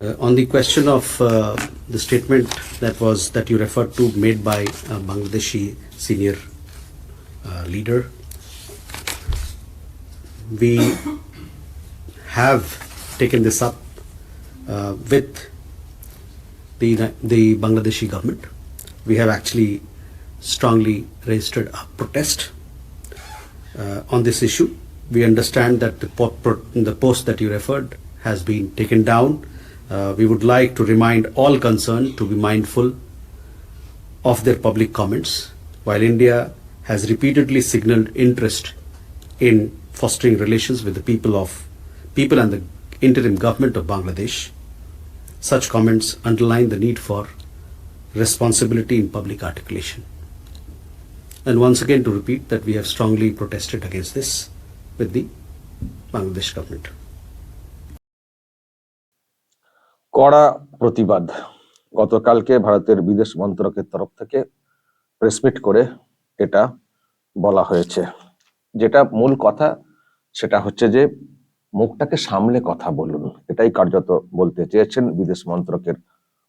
Uh, on the question of uh, the statement that was that you referred to made by a Bangladeshi senior uh, leader, we have taken this up uh, with the the Bangladeshi government. We have actually strongly registered a protest uh, on this issue. We understand that the, po- pro- the post that you referred has been taken down. Uh, we would like to remind all concerned to be mindful of their public comments. While India has repeatedly signaled interest in fostering relations with the people of people and the interim government of Bangladesh, such comments underline the need for responsibility in public articulation. And once again, to repeat that we have strongly protested against this with the Bangladesh government. কড়া প্রতিবাদ। গতকালকে ভারতের বিদেশ মন্ত্রকের তরফ থেকে press meet করে এটা বলা হয়েছে। যেটা মূল কথা, সেটা হচ্ছে যে মুখটাকে সামলে কথা বলুন। এটাই কার্যত বলতে চেয়েছেন বিদেশ মন্ত্রকের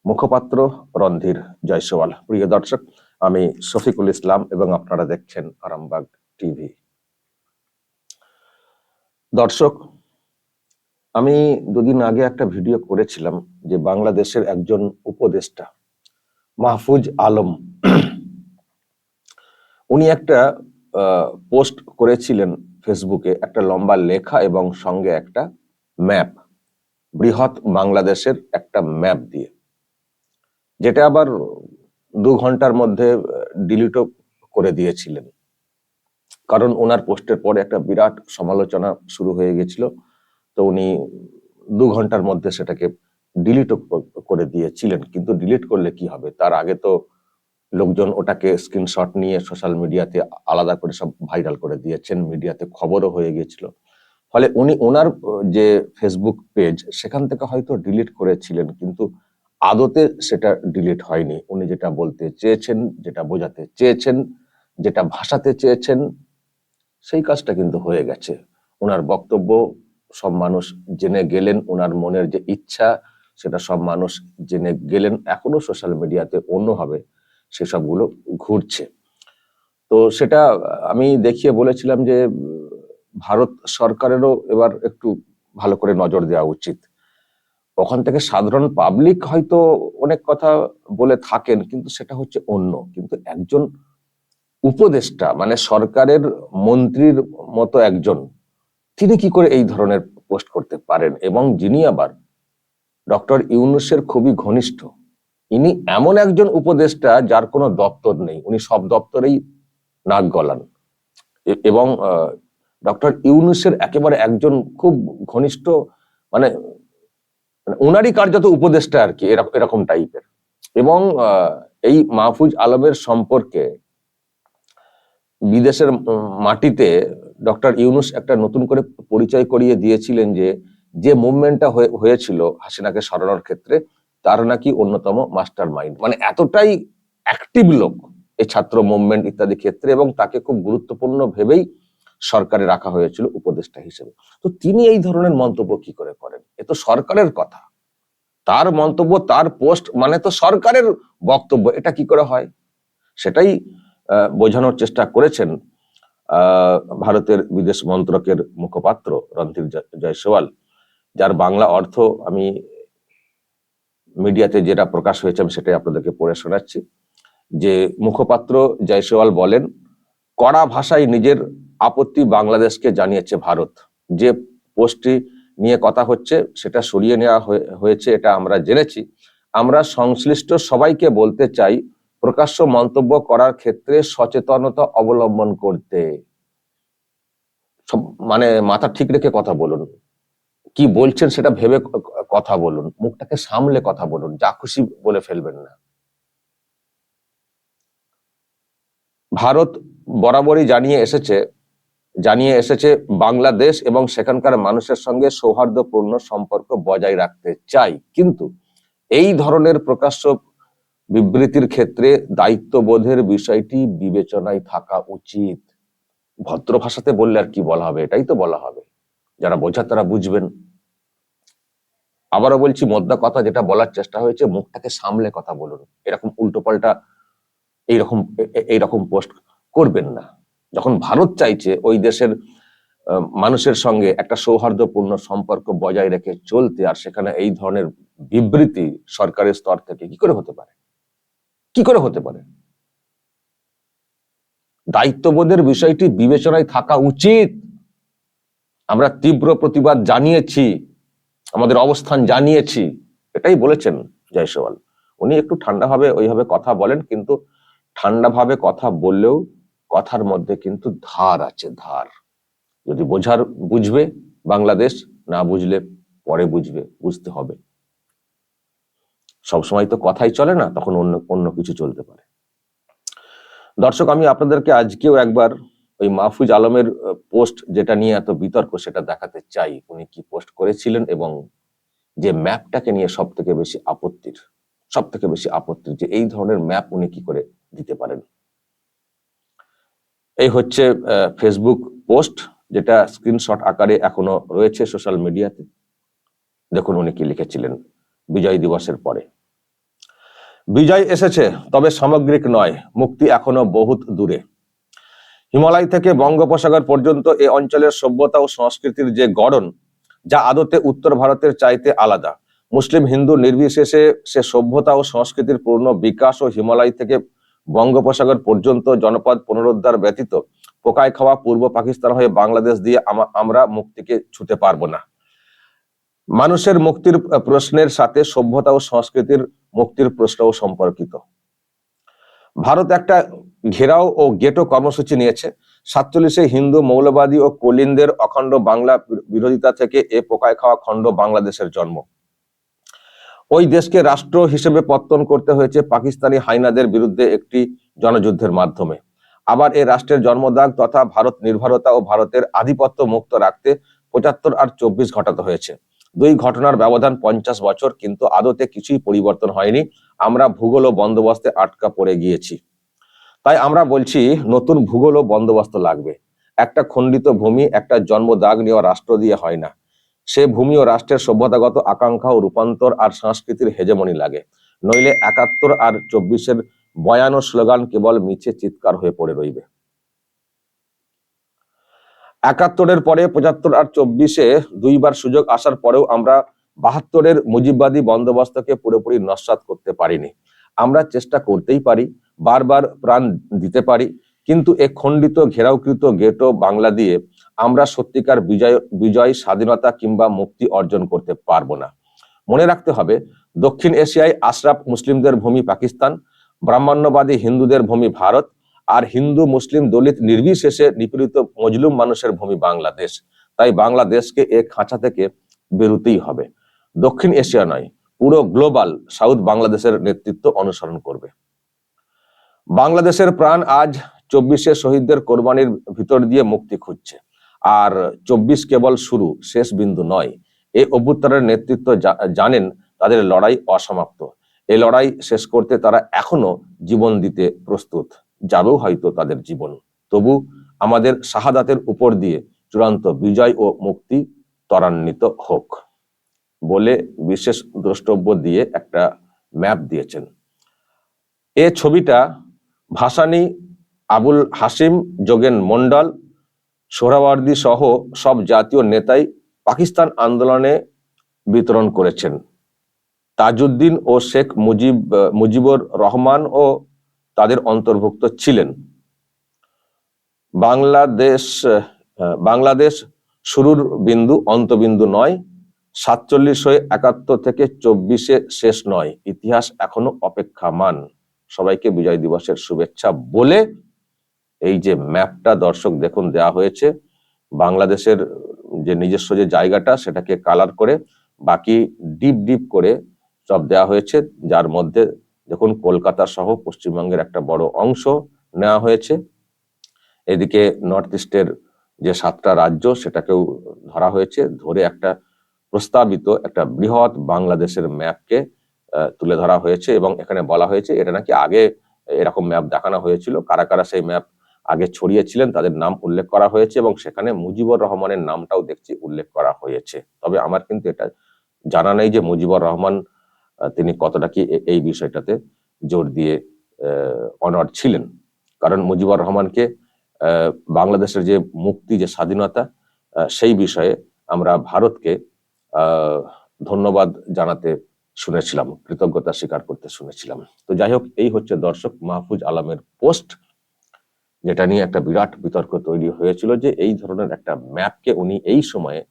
মুখপাত্র রণধীর জয়সওয়াল। প্রিয় দর্শক, আমি শফিকুল ইসলাম এবং আপনারা দেখছেন আরামবাগ টিভি। দর্শক, আমি দুদিন আগে একটা ভিডিও করেছিলাম। যে বাংলাদেশের একজন উপদেষ্টা, মাহফুজ আলম। উনি একটা পোস্ট করেছিলেন ফেসবুকে, একটা লম্বা লেখা এবং সঙ্গে একটা ম্যাপ, বৃহৎ বাংলাদেশের একটা ম্যাপ দিয়ে। যেটা আবার দু ঘণ্টার মধ্যে ডিলিটও করে দিয়েছিলেন। কারণ ওনার পোস্টের পরে একটা বিরাট সমালোচনা শুরু হয়ে গেছিল, তো উনি দু ঘণ্টার মধ্যে সেটাকে ডিলিট করে দিয়েছিলেন, কিন্তু ডিলিট করলে কি হবে? তার আগে তো লোকজন ওটাকে স্ক্রিনশট নিয়ে সোশ্যাল মিডিয়াতে আলাদা করে সব ভাইরাল করে দিয়েছেন মিডিয়াতে খবরও হয়ে গিয়েছিল। ফলে উনি ওনার যে ফেসবুক পেজ সেখান থেকে হয়তো ডিলিট করেছিলেন, কিন্তু আদতে সেটা ডিলিট হয়নি। উনি যেটা বলতে চেয়েছেন, যেটা বোঝাতে চেয়েছেন, যেটা ভাষাতে চেয়েছেন, সেই কাজটা কিন্তু হয়ে গেছে। ওনার বক্তব্য, সব মানুষ জেনে গেলেন ওনার মনের যে ইচ্ছা সেটা সব মানুষ জেনে গেলেন, এখনও সোশ্যাল মিডিয়াতে অন্যভাবে সেসবগুলো ঘুরছে। তো সেটা আমি দেখিয়ে বলেছিলাম যে, ভারত সরকারেরও এবার একটু ভালো করে নজর দেওয়া উচিত। ওখান থেকে সাধারণ পাবলিক হয়তো অনেক কথা বলে থাকেন, কিন্তু সেটা হচ্ছে অন্য। কিন্তু একজন উপদেষ্টা মানে সরকারের মন্ত্রীর মতো একজন, তিনি কি করে এই ধরনের পোস্ট করতে পারেন? এবং যিনি আবার ডক্টর ইউনুসের খুবই ঘনিষ্ঠ। ইনি এমন একজন উপদেষ্টা যার কোনো দপ্তর নেই। উনি সব দপ্তরেই নাক গলান। এবং ডক্টর ইউনুসের একেবারে একজন খুব ঘনিষ্ঠ মানে উনারই কার্যত উপদেষ্টা আর কি এরকম টাইপের। এবং এই মাহফুজ আলমের সম্পর্কে বিদেশের মাটিতে ডক্টর ইউনুস একটা নতুন করে পরিচয় করিয়ে দিয়েছিলেন যে যে মুভমেন্টটা হয়েছিল হাসিনাকে সরানোর ক্ষেত্রে, তার নাকি অন্যতম মাস্টার মাইন্ড মানে এতটাই অ্যাক্টিভ লোক এই ছাত্র মুভমেন্ট ইত্যাদি ক্ষেত্রে এবং তাকে খুব গুরুত্বপূর্ণ ভেবেই সরকারে রাখা হয়েছিল উপদেষ্টা হিসেবে। তো তিনি এই ধরনের মন্তব্য কি করে করেন? এ তো সরকারের কথা। তার মন্তব্য, তার পোস্ট মানে তো সরকারের বক্তব্য, এটা কি করে হয়? সেটাই বোঝানোর চেষ্টা করেছেন ভারতের বিদেশ মন্ত্রকের মুখপাত্র রণধীর জয়সওয়াল। যার বাংলা অর্থ আমি মিডিয়াতে যেটা প্রকাশ হয়েছে আমি সেটাই আপনাদেরকে পড়ে শোনাচ্ছি। যে মুখপাত্র জয়সওয়াল বলেন, কড়া ভাষায় নিজের আপত্তি বাংলাদেশকে জানিয়েছে ভারত। যে পোস্টটি নিয়ে কথা হচ্ছে সেটা সরিয়ে নেওয়া হয়েছে এটা আমরা জেনেছি। আমরা সংশ্লিষ্ট সবাইকে বলতে চাই, প্রকাশ্য মন্তব্য করার ক্ষেত্রে সচেতনতা অবলম্বন করতে। মানে মাথা ঠিক রেখে কথা বলুন। কি বলছেন সেটা ভেবে কথা বলুন। মুখটাকে সামলে কথা বলুন, যা খুশি বলে ফেলবেন না। ভারত বরাবরই জানিয়ে এসেছে জানিয়ে এসেছে বাংলাদেশ এবং সেখানকার মানুষের সঙ্গে সৌহার্দ্যপূর্ণ সম্পর্ক বজায় রাখতে চাই। কিন্তু এই ধরনের প্রকাশ্য বিবৃতির ক্ষেত্রে দায়িত্ববোধের বিষয়টি বিবেচনায় থাকা উচিত। ভদ্র ভাষাতে বললে আর কি বলা হবে? এটাই তো বলা হবে। যারা বোঝা তারা বুঝবেন। আবারও বলছি মোদ্দা কথা যেটা বলার চেষ্টা হয়েছে, মুখটাকে সামলে কথা বলুন। এরকম উল্টোপাল্টা এইরকম এইরকম পোস্ট করবেন না। যখন ভারত চাইছে ওই দেশের মানুষের সঙ্গে একটা সৌহার্দ্যপূর্ণ সম্পর্ক বজায় রেখে চলতে, আর সেখানে এই ধরনের বিবৃতি সরকারের স্তর থেকে কি করে হতে পারে? কি করে হতে পারে? দায়িত্ববোধের বিষয়টি বিবেচনায় থাকা উচিত। আমরা তীব্র প্রতিবাদ জানিয়েছি। আমাদের অবস্থান জানিয়েছি, এটাই বলেছেন জয়সওয়াল। উনি একটু ঠান্ডাভাবে ওইভাবে কথা বলেন, কিন্তু ঠান্ডাভাবে কথা বললেও কথার মধ্যে কিন্তু ধার আছে, ধার। যদি বোঝার, বুঝবে বাংলাদেশ, না বুঝলে পরে বুঝবে, বুঝতে হবে। সবসময় তো কথাই চলে না, তখন অন্য অন্য কিছু চলতে পারে। দর্শক, আমি আপনাদেরকে আজকেও একবার ওই মাহফুজ আলমের পোস্ট যেটা নিয়ে এত বিতর্ক, সেটা দেখাতে চাই। উনি কি পোস্ট করেছিলেন এবং যে ম্যাপটাকে নিয়ে সব থেকে বেশি আপত্তির সব থেকে বেশি আপত্তির যে এই ধরনের ম্যাপ উনি কি করে দিতে পারেন? এই হচ্ছে ফেসবুক পোস্ট, যেটা স্ক্রিনশট আকারে এখনও রয়েছে সোশ্যাল মিডিয়াতে। দেখুন উনি কি লিখেছিলেন, বিজয় দিবসের পরে। বিজয় এসেছে, তবে সামগ্রিক নয়, মুক্তি এখনও বহুত দূরে। হিমালয় থেকে বঙ্গোপসাগর পর্যন্ত এ অঞ্চলের সভ্যতা ও সংস্কৃতির যে গড়ন, যা আদতে উত্তর ভারতের চাইতে আলাদা। মুসলিম হিন্দু নির্বিশেষে সে সভ্যতা ও সংস্কৃতির পূর্ণ বিকাশ ও হিমালয় থেকে বঙ্গোপসাগর পর্যন্ত জনপদ পুনরুদ্ধার ব্যতীত পোকায় খাওয়া পূর্ব পাকিস্তান হয়ে বাংলাদেশ দিয়ে আমরা মুক্তিকে ছুতে পারব না। মানুষের মুক্তির প্রশ্নের সাথে সভ্যতা ও সংস্কৃতির মুক্তির প্রশ্নও সম্পর্কিত। ভারত একটা ঘেরাও ও গেটো কর্মসূচি নিয়েছে। সাতচল্লিশে হিন্দু মৌলবাদী ও কলিনদের অখণ্ড বাংলা বিরোধিতা থেকে এ পোকায় খাওয়া খণ্ড বাংলাদেশের জন্ম। ওই দেশকে রাষ্ট্র হিসেবে পত্তন করতে হয়েছে পাকিস্তানি হাইনাদের বিরুদ্ধে একটি জনযুদ্ধের মাধ্যমে। আবার এ রাষ্ট্রের জন্মদাগ তথা ভারত নির্ভরতা ও ভারতের আধিপত্য মুক্ত রাখতে পঁচাত্তর আর চব্বিশ ঘটাতে হয়েছে। দুই ঘটনার ব্যবধান পঞ্চাশ বছর, কিন্তু আদতে কিছুই পরিবর্তন হয়নি। আমরা ভূগোল ও বন্দোবস্তে আটকা পড়ে গিয়েছি। তাই আমরা বলছি নতুন ভূগোল ও বন্দোবস্ত লাগবে। একটা খণ্ডিত ভূমি, একটা জন্ম দাগ নেওয়া রাষ্ট্র দিয়ে হয় না। সে ভূমি ও রাষ্ট্রের সভ্যতাগত আকাঙ্ক্ষা ও রূপান্তর আর সংস্কৃতির হেজেমনি লাগে। নইলে একাত্তর আর চব্বিশের বয়ান ও স্লোগান কেবল মিছে চিৎকার হয়ে পড়ে রইবে। একাত্তরের পরে পঁচাত্তর আর চব্বিশে দুইবার সুযোগ আসার পরেও আমরা বাহাত্তরের মুজিববাদী বন্দোবস্তকে পুরোপুরি নস্বাত করতে পারিনি। আমরা চেষ্টা করতেই পারি, বারবার প্রাণ দিতে পারি, কিন্তু এ খণ্ডিত, ঘেরাওকৃত গেটো বাংলা দিয়ে আমরা সত্যিকার বিজয় বিজয়, স্বাধীনতা কিংবা মুক্তি অর্জন করতে পারব না। মনে রাখতে হবে, দক্ষিণ এশিয়ায় আশরাফ মুসলিমদের ভূমি পাকিস্তান, ব্রাহ্মণ্যবাদী হিন্দুদের ভূমি ভারত, আর হিন্দু মুসলিম দলিত নির্বিশেষে নিপীড়িত মজলুম মানুষের ভূমি বাংলাদেশ। তাই বাংলাদেশকে এ খাঁচা থেকে বেরোতেই হবে। দক্ষিণ এশিয়া নয় পুরো গ্লোবাল সাউথ বাংলাদেশের নেতৃত্ব অনুসরণ করবে। বাংলাদেশের প্রাণ আজ চব্বিশে শহীদদের কোরবানির ভিতর দিয়ে মুক্তি খুঁজছে। আর চব্বিশ কেবল শুরু, শেষ বিন্দু নয়। এই অভ্যুত্থানের নেতৃত্ব জানেন তাদের লড়াই অসমাপ্ত। এই লড়াই শেষ করতে তারা এখনও জীবন দিতে প্রস্তুত। যাবেও হয়তো তাদের জীবন। তবু আমাদের শাহাদাতের উপর দিয়ে চূড়ান্ত বিজয় ও মুক্তি ত্বরান্বিত হোক। বলে বিশেষ দ্রষ্টব্য দিয়ে একটা ম্যাপ দিয়েছেন। এ ছবিটা ভাসানী আবুল হাসিম যোগেন মন্ডল সোহরাওয়ার্দী সহ সব জাতীয় নেতাই পাকিস্তান আন্দোলনে বিতরণ করেছেন। তাজউদ্দিন ও শেখ মুজিব, মুজিবুর রহমান ও তাদের অন্তর্ভুক্ত ছিলেন। বাংলাদেশ বাংলাদেশ শুরুর বিন্দু অন্তবিন্দু নয় সাতচল্লিশ একাত্তর থেকে চব্বিশে শেষ নয়। ইতিহাস এখনও অপেক্ষামান। সবাইকে বিজয় দিবসের শুভেচ্ছা বলে এই যে ম্যাপটা দর্শক দেখুন, দেয়া হয়েছে। বাংলাদেশের যে নিজস্ব যে জায়গাটা, সেটাকে কালার করে বাকি ডিপ ডিপ করে সব দেওয়া হয়েছে। যার মধ্যে দেখুন, কলকাতা সহ পশ্চিমবঙ্গের একটা বড় অংশ নেওয়া হয়েছে। এদিকে নর্থ ইস্টের যে সাতটা রাজ্য, সেটাকেও ধরা হয়েছে। ধরে একটা প্রস্তাবিত একটা বৃহৎ বাংলাদেশের ম্যাপকে তুলে ধরা হয়েছে এবং এখানে বলা হয়েছে এটা নাকি আগে এরকম ম্যাপ দেখানো হয়েছিল। কারা কারা সেই ম্যাপ আগে ছড়িয়েছিলেন তাদের নাম উল্লেখ করা হয়েছে এবং সেখানে মুজিবুর রহমানের নামটাও দেখছি উল্লেখ করা হয়েছে। তবে আমার কিন্তু এটা জানা নেই যে মুজিবুর রহমান তিনি কতটা কি এই বিষয়টাতে জোর দিয়ে অনার ছিলেন। কারণ মুজিবুর রহমানকে বাংলাদেশের যে মুক্তি, যে স্বাধীনতা সেই বিষয়ে আমরা ভারতকে ধন্যবাদ জানাতে শুনেছিলাম, কৃতজ্ঞতা স্বীকার করতে শুনেছিলাম। তো যাই হোক, এই হচ্ছে দর্শক মাহফুজ আলমের পোস্ট, যেটা নিয়ে একটা বিরাট বিতর্ক তৈরি হয়েছিল যে এই ধরনের একটা ম্যাপকে উনি এই সময়ে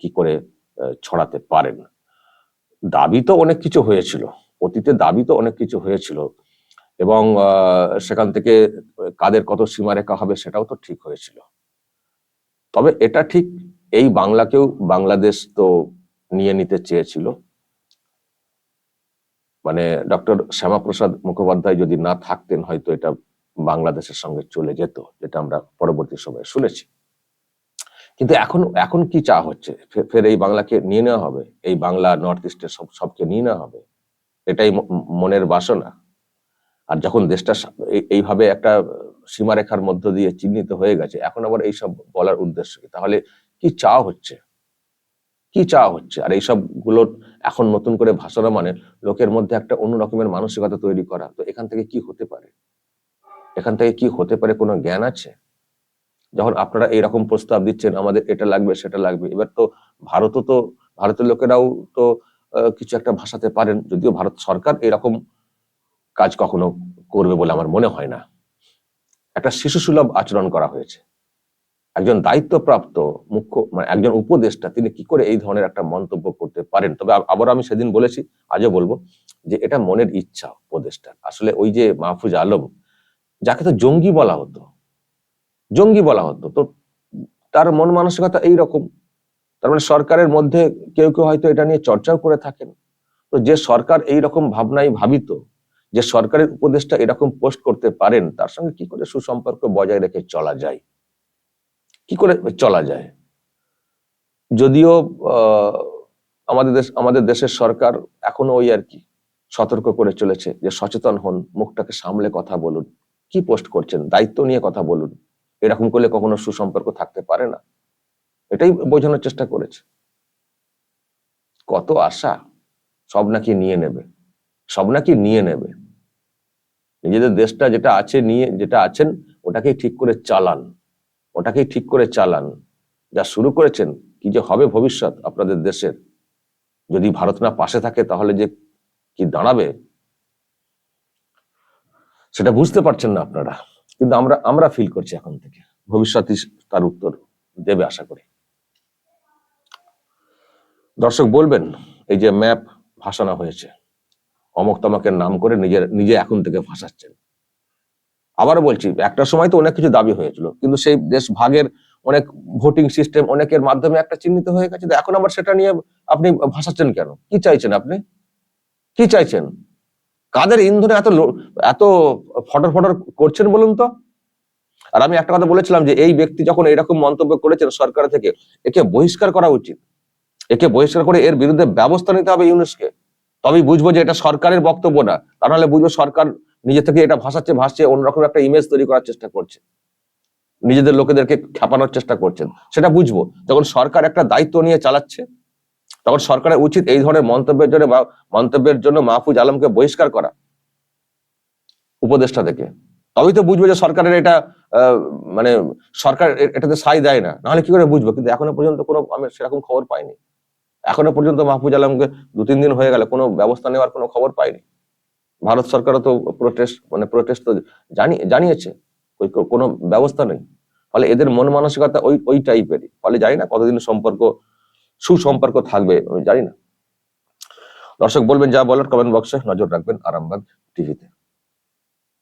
কি করে ছড়াতে পারেন। দাবি তো অনেক কিছু হয়েছিল, অতীতে দাবি তো অনেক কিছু হয়েছিল এবং সেখান থেকে কাদের কত সীমারেখা হবে সেটাও তো ঠিক হয়েছিল। তবে এটা ঠিক এই বাংলাকেও বাংলাদেশ তো নিয়ে নিতে চেয়েছিল। মানে ডক্টর শ্যামাপ্রসাদ মুখোপাধ্যায় যদি না থাকতেন, হয়তো এটা বাংলাদেশের সঙ্গে চলে যেত, যেটা আমরা পরবর্তী সময়ে শুনেছি। কিন্তু এখন এখন কি চা হচ্ছে? ফের এই বাংলাকে নিয়ে নেওয়া হবে? এই বাংলা নর্থ ইস্টের সব, সবকে নিয়ে নেওয়া হবে? এটাই মনের বাসনা। আর যখন দেশটা এইভাবে একটা সীমারেখার মধ্য দিয়ে চিহ্নিত হয়ে গেছে, এখন আবার এইসব বলার উদ্দেশ্য কি? তাহলে কি চা হচ্ছে? কি চা হচ্ছে? আর এইসবগুলো এখন নতুন করে ভাষণা মানে লোকের মধ্যে একটা অন্য রকমের মানসিকতা তৈরি করা। তো এখান থেকে কি হতে পারে? এখান থেকে কি হতে পারে কোনো জ্ঞান আছে? যখন আপনারা এইরকম প্রস্তাব দিচ্ছেন, আমাদের এটা লাগবে, সেটা লাগবে। এবার তো ভারতও তো, ভারতের লোকেরাও তো কিছু একটা ভাষাতে পারেন। যদিও ভারত সরকার এরকম কাজ কখনো করবে বলে আমার মনে হয় না। একটা শিশু সুলভ আচরণ করা হয়েছে। একজন দায়িত্বপ্রাপ্ত মুখ্য মানে একজন উপদেষ্টা তিনি কি করে এই ধরনের একটা মন্তব্য করতে পারেন? তবে আ- আবার আমি সেদিন বলেছি, আজও বলব যে এটা মনের ইচ্ছা উপদেষ্টার। আসলে ওই যে মাহফুজ আলম, যাকে তো জঙ্গি বলা হতো, জঙ্গি বলা হতো, তো তার মন মানসিকতা এইরকম। তার মানে সরকারের মধ্যে কেউ কেউ হয়তো এটা নিয়ে চর্চাও করে থাকেন। তো যে সরকার এই রকম ভাবনাই ভাবিত, যে সরকারের উপদেষ্টা এরকম পোস্ট করতে পারেন, তার সঙ্গে কি করে সুসম্পর্ক বজায় রেখে চলা যায়? কি করে চলা যায়? যদিও আমাদের দেশ, আমাদের দেশের সরকার এখনও ওই আর কি সতর্ক করে চলেছে যে সচেতন হন, মুখটাকে সামলে কথা বলুন। কি পোস্ট করছেন? দায়িত্ব নিয়ে কথা বলুন। এরকম করলে কখনো সুসম্পর্ক থাকতে পারে না। এটাই বোঝানোর চেষ্টা করেছে। কত আশা সব নাকি নিয়ে নেবে। সব নাকি নিয়ে নেবে। নিজেদের দেশটা যেটা আছে নিয়ে, যেটা আছেন, ওটাকেই ঠিক করে চালান। ওটাকেই ঠিক করে চালান। যা শুরু করেছেন, কি যে হবে ভবিষ্যৎ আপনাদের দেশের। যদি ভারত না পাশে থাকে, তাহলে যে কি দাঁড়াবে? সেটা বুঝতে পারছেন না আপনারা। কিন্তু আমরা আমরা ফিল করছি এখন থেকে। ভবিষ্যৎই তার উত্তর দেবে আশা করি। দর্শক বলবেন, এই যে ম্যাপ ভাসানো হয়েছে অমক তমকের নাম করে নিজের, নিজে এখন থেকে ভাসাচ্ছেন। আবার বলছি, একটা সময় তো অনেক কিছু দাবি হয়েছিল, কিন্তু সেই দেশ ভাগের অনেক ভোটিং সিস্টেম অনেকের মাধ্যমে একটা চিহ্নিত হয়ে গেছে। এখন আবার সেটা নিয়ে আপনি ভাসাচ্ছেন কেন? কি চাইছেন আপনি? কি চাইছেন? কাদের ইন্ধনে এত এত ফটর ফটর করছেন বলুন তো? আর আমি একটা কথা বলেছিলাম যে এই ব্যক্তি যখন এরকম মন্তব্য করেছেন সরকার থেকে, একে বহিষ্কার করা উচিত। একে বহিষ্কার করে এর বিরুদ্ধে ব্যবস্থা নিতে হবে ইউনুসকে। তবেই বুঝব যে এটা সরকারের বক্তব্য না তা নাহলে বুঝব সরকার নিজে থেকে এটা ভাসাচ্ছে, ভাসছে, অন্যরকম একটা ইমেজ তৈরি করার চেষ্টা করছে। নিজেদের লোকেদেরকে খেপানোর চেষ্টা করছেন। সেটা বুঝব। যখন সরকার একটা দায়িত্ব নিয়ে চালাচ্ছে, তখন সরকারের উচিত এই ধরনের মন্তব্যের জন্য বা মন্তব্যের জন্য মাহফুজ আলমকে বহিষ্কার করা উপদেষ্টা থেকে তবেই তো বুঝব যে সরকারের এটা মানে সরকার এটাতে সাই দেয় না। নাহলে কি করে বুঝব? কিন্তু এখনও পর্যন্ত কোনো, আমি সেরকম খবর পাইনি। এখনও পর্যন্ত মাহফুজ আলমকে দু তিন দিন হয়ে গেল, কোনো ব্যবস্থা নেওয়ার কোনো খবর পাইনি। ভারত সরকারও তো প্রোটেস্ট মানে প্রোটেস্ট তো জানিয়ে জানিয়েছে, ওই কোনো ব্যবস্থা নেই। ফলে এদের মন মানসিকতা ওই ওই টাইপেরই ফলে জানি না কতদিন সম্পর্ক, সুসম্পর্ক থাকবে, আমি জানি না। দর্শক বলবেন যা বলার কমেন্ট বক্সে নজর রাখবেন আরামবাগ টিভিতে